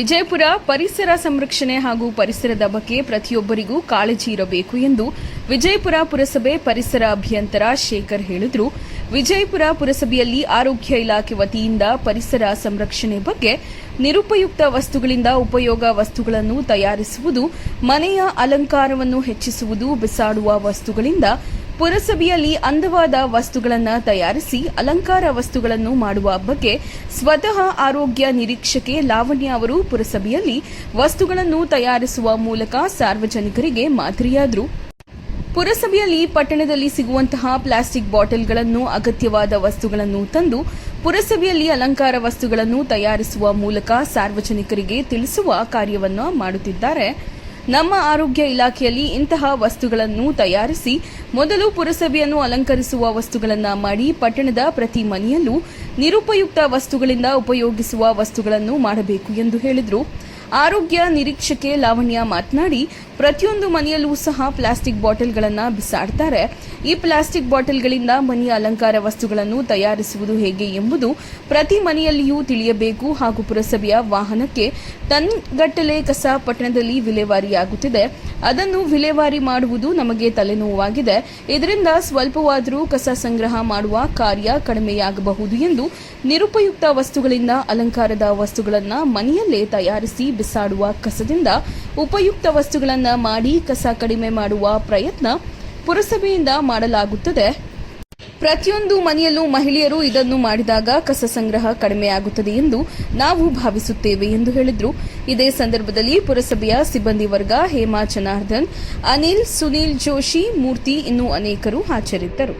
ವಿಜಯಪುರ ಪರಿಸರ ಸಂರಕ್ಷಣೆ ಹಾಗೂ ಪರಿಸರದ ಬಗ್ಗೆ ಪ್ರತಿಯೊಬ್ಬರಿಗೂ ಕಾಳಜಿ ಇರಬೇಕು ಎಂದು ವಿಜಯಪುರ ಪುರಸಭೆ ಪರಿಸರ ಅಭಿಯಂತರ ಶೇಖರ್ ಹೇಳಿದರು. ವಿಜಯಪುರ ಪುರಸಭೆಯಲ್ಲಿ ಆರೋಗ್ಯ ಇಲಾಖೆ ವತಿಯಿಂದ ಪರಿಸರ ಸಂರಕ್ಷಣೆ ಬಗ್ಗೆ ನಿರುಪಯುಕ್ತ ವಸ್ತುಗಳಿಂದ ಉಪಯೋಗ ವಸ್ತುಗಳನ್ನು ತಯಾರಿಸುವುದು, ಮನೆಯ ಅಲಂಕಾರವನ್ನು ಹೆಚ್ಚಿಸುವುದು, ಬಿಸಾಡುವ ವಸ್ತುಗಳಿಂದ ಪುರಸಭೆಯಲ್ಲಿ ಅಂದವಾದ ವಸ್ತುಗಳನ್ನು ತಯಾರಿಸಿ ಅಲಂಕಾರ ವಸ್ತುಗಳನ್ನು ಮಾಡುವ ಬಗ್ಗೆ ಸ್ವತಃ ಆರೋಗ್ಯ ನಿರೀಕ್ಷಕೆ ಲಾವಣ್ಯ ಅವರು ಪುರಸಭೆಯಲ್ಲಿ ವಸ್ತುಗಳನ್ನು ತಯಾರಿಸುವ ಮೂಲಕ ಸಾರ್ವಜನಿಕರಿಗೆ ಮಾದರಿಯಾದರು. ಪುರಸಭೆಯಲ್ಲಿ ಪಟ್ಟಣದಲ್ಲಿ ಸಿಗುವಂತಹ ಪ್ಲಾಸ್ಟಿಕ್ ಬಾಟಲ್ಗಳನ್ನು ಅಗತ್ಯವಾದ ವಸ್ತುಗಳನ್ನು ತಂದು ಪುರಸಭೆಯಲ್ಲಿ ಅಲಂಕಾರ ವಸ್ತುಗಳನ್ನು ತಯಾರಿಸುವ ಮೂಲಕ ಸಾರ್ವಜನಿಕರಿಗೆ ತಿಳಿಸುವ ಕಾರ್ಯವನ್ನು ಮಾಡುತ್ತಿದ್ದಾರೆ. ನಮ್ಮ ಆರೋಗ್ಯ ಇಲಾಖೆಯಲ್ಲಿ ಇಂತಹ ವಸ್ತುಗಳನ್ನು ತಯಾರಿಸಿ ಮೊದಲು ಪುರಸಭೆಯನ್ನು ಅಲಂಕರಿಸುವ ವಸ್ತುಗಳನ್ನು ಮಾಡಿ ಪಟ್ಟಣದ ಪ್ರತಿ ಮನೆಯಲ್ಲೂ ನಿರುಪಯುಕ್ತ ವಸ್ತುಗಳಿಂದ ಉಪಯೋಗಿಸುವ ವಸ್ತುಗಳನ್ನು ಮಾಡಬೇಕು ಎಂದು ಹೇಳಿದರು. ಆರೋಗ್ಯ ನಿರೀಕ್ಷಕೆ ಲಾವಣ್ಯ ಮಾತನಾಡಿ, ಪ್ರತಿಯೊಂದು ಮನೆಯಲ್ಲೂ ಸಹ ಪ್ಲಾಸ್ಟಿಕ್ ಬಾಟಲ್ಗಳನ್ನು ಬಿಸಾಡ್ತಾರೆ. ಈ ಪ್ಲಾಸ್ಟಿಕ್ ಬಾಟಲ್ಗಳಿಂದ ಮನೆಯ ಅಲಂಕಾರ ವಸ್ತುಗಳನ್ನು ತಯಾರಿಸುವುದು ಹೇಗೆ ಎಂಬುದು ಪ್ರತಿ ಮನೆಯಲ್ಲಿಯೂ ತಿಳಿಯಬೇಕು ಹಾಗೂ ಪುರಸಭೆಯ ವಾಹನಕ್ಕೆ ಟನ್ಗಟ್ಟಲೆ ಕಸ ಪಟ್ಟಣದಲ್ಲಿ ವಿಲೇವಾರಿಯಾಗುತ್ತಿದೆ. ಅದನ್ನು ವಿಲೇವಾರಿ ಮಾಡುವುದು ನಮಗೆ ತಲೆನೋವಾಗಿದೆ. ಇದರಿಂದ ಸ್ವಲ್ಪವಾದರೂ ಕಸ ಸಂಗ್ರಹ ಮಾಡುವ ಕಾರ್ಯ ಕಡಿಮೆಯಾಗಬಹುದು ಎಂದು ನಿರುಪಯುಕ್ತ ವಸ್ತುಗಳಿಂದ ಅಲಂಕಾರದ ವಸ್ತುಗಳನ್ನು ಮನೆಯಲ್ಲೇ ತಯಾರಿಸಿ ಬಿಸಾಡುವ ಕಸದಿಂದ ಉಪಯುಕ್ತ ವಸ್ತುಗಳನ್ನು ಮಾಡಿ ಕಸ ಕಡಿಮೆ ಮಾಡುವ ಪ್ರಯತ್ನ ಪುರಸಭೆಯಿಂದ ಮಾಡಲಾಗುತ್ತದೆ. ಪ್ರತಿಯೊಂದು ಮನೆಯಲ್ಲೂ ಮಹಿಳೆಯರು ಇದನ್ನು ಮಾಡಿದಾಗ ಕಸ ಸಂಗ್ರಹ ಕಡಿಮೆಯಾಗುತ್ತದೆ ಎಂದು ನಾವು ಭಾವಿಸುತ್ತೇವೆ ಎಂದು ಹೇಳಿದರು. ಇದೇ ಸಂದರ್ಭದಲ್ಲಿ ಪುರಸಭೆಯ ಸಿಬ್ಬಂದಿ ವರ್ಗ ಹೇಮಾ ಜನಾರ್ದನ್ ಅನಿಲ್, ಸುನೀಲ್ ಜೋಶಿ, ಮೂರ್ತಿ ಇನ್ನೂ ಅನೇಕರು ಹಾಜರಿದ್ದರು.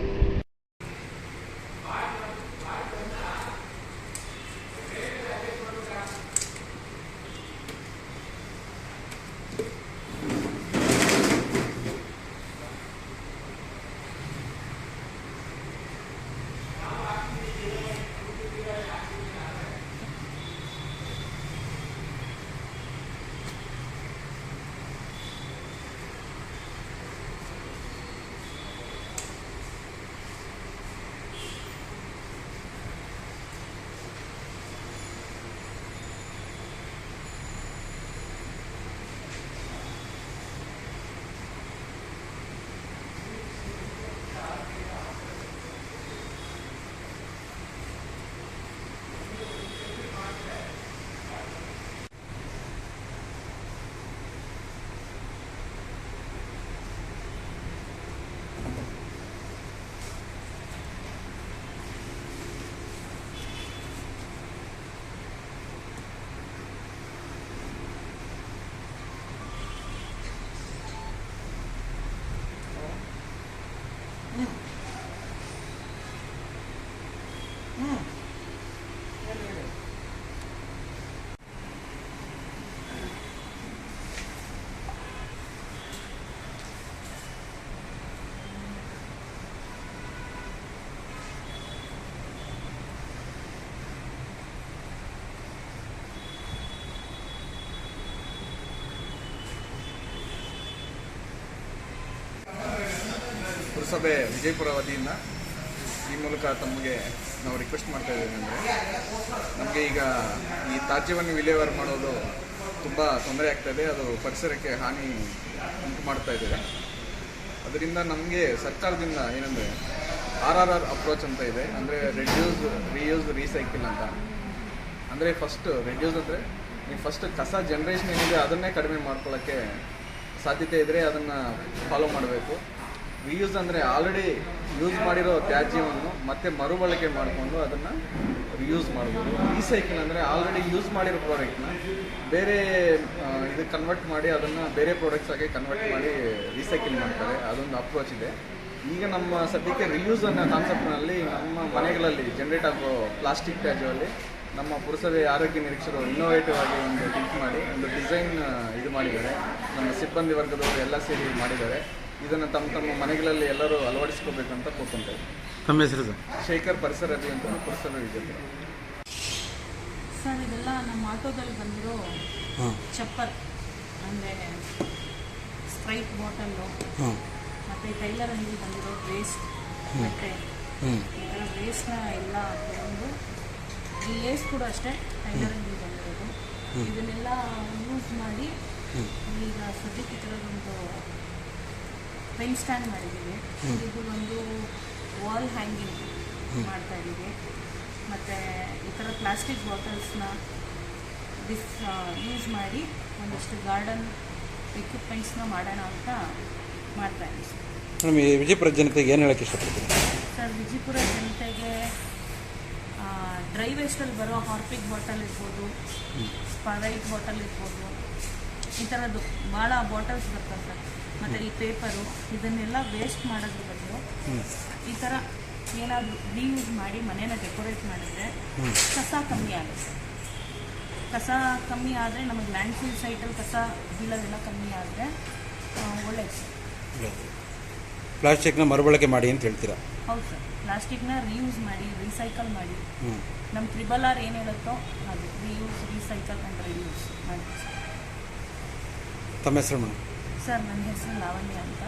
No. ಪುರಸಭೆ ವಿಜಯಪುರ ವತಿಯಿಂದ ಈ ಮೂಲಕ ತಮಗೆ ನಾವು ರಿಕ್ವೆಸ್ಟ್ ಮಾಡ್ತಾ ಇದ್ದೀವಿ ಅಂದರೆ, ನಮಗೆ ಈಗ ಈ ತ್ಯಾಜ್ಯವನ್ನು ವಿಲೇವಾರಿ ಮಾಡೋದು ತುಂಬ ತೊಂದರೆ ಆಗ್ತಾಯಿದೆ ಅದು ಪರಿಸರಕ್ಕೆ ಹಾನಿ ಉಂಟು ಮಾಡ್ತಾ ಇದ್ದೇವೆ ಅದರಿಂದ ನಮಗೆ ಸರ್ಕಾರದಿಂದ ಏನಂದರೆ ಆರ್ ಆರ್ ಆರ್ ಅಪ್ರೋಚ್ ಅಂತ ಇದೆ. ಅಂದರೆ ರೆಡ್ಯೂಸ್ ರೀಯೂಸ್ ರೀಸೈಕಲ್ ಅಂತ. ಅಂದರೆ ಫಸ್ಟ್ ರೆಡ್ಯೂಸ್ ಅಂದರೆ ನೀವು ಫಸ್ಟ್ ಕಸ ಜನ್ರೇಷನ್ ಏನಿದೆ ಅದನ್ನೇ ಕಡಿಮೆ ಮಾಡ್ಕೊಳ್ಳೋಕ್ಕೆ ಸಾಧ್ಯತೆ ಇದ್ದರೆ ಅದನ್ನು ಫಾಲೋ ಮಾಡಬೇಕು. ರಿಯೂಸ್ ಅಂದರೆ ಆಲ್ರೆಡಿ ಯೂಸ್ ಮಾಡಿರೋ ತ್ಯಾಜ್ಯವನ್ನು ಮತ್ತೆ ಮರುಬಳಕೆ ಮಾಡಿಕೊಂಡು ಅದನ್ನು ರಿಯೂಸ್ ಮಾಡ್ಬೋದು. ರೀಸೈಕಲ್ ಅಂದರೆ ಆಲ್ರೆಡಿ ಯೂಸ್ ಮಾಡಿರೋ ಪ್ರಾಡಕ್ಟ್ನ ಬೇರೆ ಇದು ಕನ್ವರ್ಟ್ ಮಾಡಿ ಅದನ್ನು ಬೇರೆ ಪ್ರಾಡಕ್ಟ್ಸ್ ಆಗಿ ಕನ್ವರ್ಟ್ ಮಾಡಿ ರೀಸೈಕಲ್ ಮಾಡ್ತಾರೆ. ಅದೊಂದು ಅಪ್ರೋಚ್ ಇದೆ. ಈಗ ನಮ್ಮ ಸದ್ಯಕ್ಕೆ ರಿಯೂಸ್ ಅನ್ನೋ ಕಾನ್ಸೆಪ್ಟ್ನಲ್ಲಿ ನಮ್ಮ ಮನೆಗಳಲ್ಲಿ ಜನರೇಟ್ ಆಗೋ ಪ್ಲಾಸ್ಟಿಕ್ ತ್ಯಾಜ್ಯದಲ್ಲಿ ನಮ್ಮ ಪುರಸಭೆ ಆರೋಗ್ಯ ನಿರೀಕ್ಷರು ಇನ್ನೋವೇಟಿವ್ ಆಗಿ ಒಂದು ಮಾಡಿ, ಒಂದು ಡಿಸೈನ್ ಇದು ಮಾಡಿದ್ದಾರೆ. ನಮ್ಮ ಸಿಬ್ಬಂದಿ ವರ್ಗದವರು ಎಲ್ಲ ಸೇರಿ ಮಾಡಿದ್ದಾರೆ. ಇದನ್ನು ತಮ್ಮ ತಮ್ಮ ಮನೆಗಳಲ್ಲಿ ಎಲ್ಲರೂ ಅಳವಡಿಸ್ಕೋಬೇಕು ಅಂತ ಕೋರ್ಕೊಂತೇವೆ ತಮ್ಮ ಹೆಸರು ಸರ್? ಶೇಖರ್ ಪರಿಸರ ಅಂತ ಪರಿಸರ ಇದೆ. ಸರ್ ಇದೆಲ್ಲ ನಮ್ಮ ಆಟೋದಲ್ಲಿ ಬಂದಿರೋ ಚಪ್ಪರ್ ಚಪ್ಪಲ್ ಅಂದರೆ ಸ್ಪ್ರೈಟ್ ಬಾಟಲ್ಲು ಮತ್ತು ಟೈಲರ್ ಅಂಗಿ ಬಂದಿರೋ ವೇಸ್ಟ್ ಮತ್ತೆ ಈ ಥರ ವೇಸ್ಟ್ನ ಎಲ್ಲ ತಗೊಂಡು ಈ ಲೇಸ್ ಕೂಡ ಅಷ್ಟೇ ಟೈಲರ್ ಅಂಗಿ ಬಂದಿರೋದು. ಇದನ್ನೆಲ್ಲ ಯೂಸ್ ಮಾಡಿ ಈಗ ಸದ್ಯಕ್ಕೆ ಈ ಥರದೊಂದು ಪೆನ್ ಸ್ಟ್ಯಾಂಡ್ ಮಾಡಿದ್ದೀವಿ ಇದು ಒಂದು ವಾಲ್ ಹ್ಯಾಂಗಿಂಗ್ ಮಾಡ್ತಾ ಇದ್ದೀವಿ. ಮತ್ತು ಈ ಥರ ಪ್ಲಾಸ್ಟಿಕ್ ಬಾಟಲ್ಸ್ನ ಡಿಸ್ ಯೂಸ್ ಮಾಡಿ ಒಂದಿಷ್ಟು ಗಾರ್ಡನ್ ಎಕ್ವಿಪ್ಮೆಂಟ್ಸ್ನ ಮಾಡೋಣ ಅಂತ ಮಾಡ್ತಾ ಇದ್ದೀವಿ. ಮೇಡಮ್ ಈ ವಿಜಯಪುರ ಜನತೆಗೆ ಏನು ಹೇಳಕ್ಕೆ ಇಷ್ಟಪಡ್ತೀವಿ ಸರ್ ವಿಜಯಪುರ ಜನತೆಗೆ ಡ್ರೈ ವೇಸ್ಟಲ್ಲಿ ಬರೋ ಹಾರ್ಪಿಕ್ ಬಾಟಲ್ ಇರ್ಬೋದು ಸ್ಪರೈಟ್ ಬಾಟಲ್ ಇರ್ಬೋದು ಈ ಥರದ್ದು ಭಾಳ ಬಾಟಲ್ಸ್ ಬರ್ತವೆ ಸರ್. ಮತ್ತು ಈ ಪೇಪರು ಇದನ್ನೆಲ್ಲ ವೇಸ್ಟ್ ಮಾಡೋದ್ರ ಬದಲು ಈ ಥರ ಏನಾದರೂ ರೀಯೂಸ್ ಮಾಡಿ ಮನೇನ ಡೆಕೋರೇಟ್ ಮಾಡಿದ್ರೆ ಕಸ ಕಮ್ಮಿ ಆಗುತ್ತೆ. ಕಸ ಕಮ್ಮಿ ಆದರೆ ನಮಗೆ ಲ್ಯಾಂಡ್ ಫಿಲ್ ಸೈಟಲ್ಲಿ ಕಸ ಬೀಳೋದೆಲ್ಲ ಕಮ್ಮಿ ಆದರೆ ಒಳ್ಳೆಯದು ಸರ್. ಪ್ಲಾಸ್ಟಿಕ್ನ ಮರುಬಳಕೆ ಮಾಡಿ ಅಂತ ಹೇಳ್ತೀರಾ? ಹೌದು ಸರ್. ಪ್ಲಾಸ್ಟಿಕ್ನ ರೀಯೂಸ್ ಮಾಡಿ ರೀಸೈಕಲ್ ಮಾಡಿ. ನಮ್ಮ ತ್ರಿಬಲ್ ಆರ್ ಏನು ಹೇಳುತ್ತೋ ಅದು ರೀಯೂಸ್ ರೀಸೈಕಲ್ ಆ್ಯಂಡ್ ರೀಯೂಸ್ ಮಾಡಿ ತಮ್ಮ ಹೆಸರು ಮೇಡಮ್? ಸರ್ ನನ್ನ ಹೆಸರು ಲಾವಣ್ಯ ಅಂತ.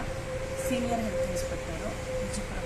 Senior health inspector Vijayapura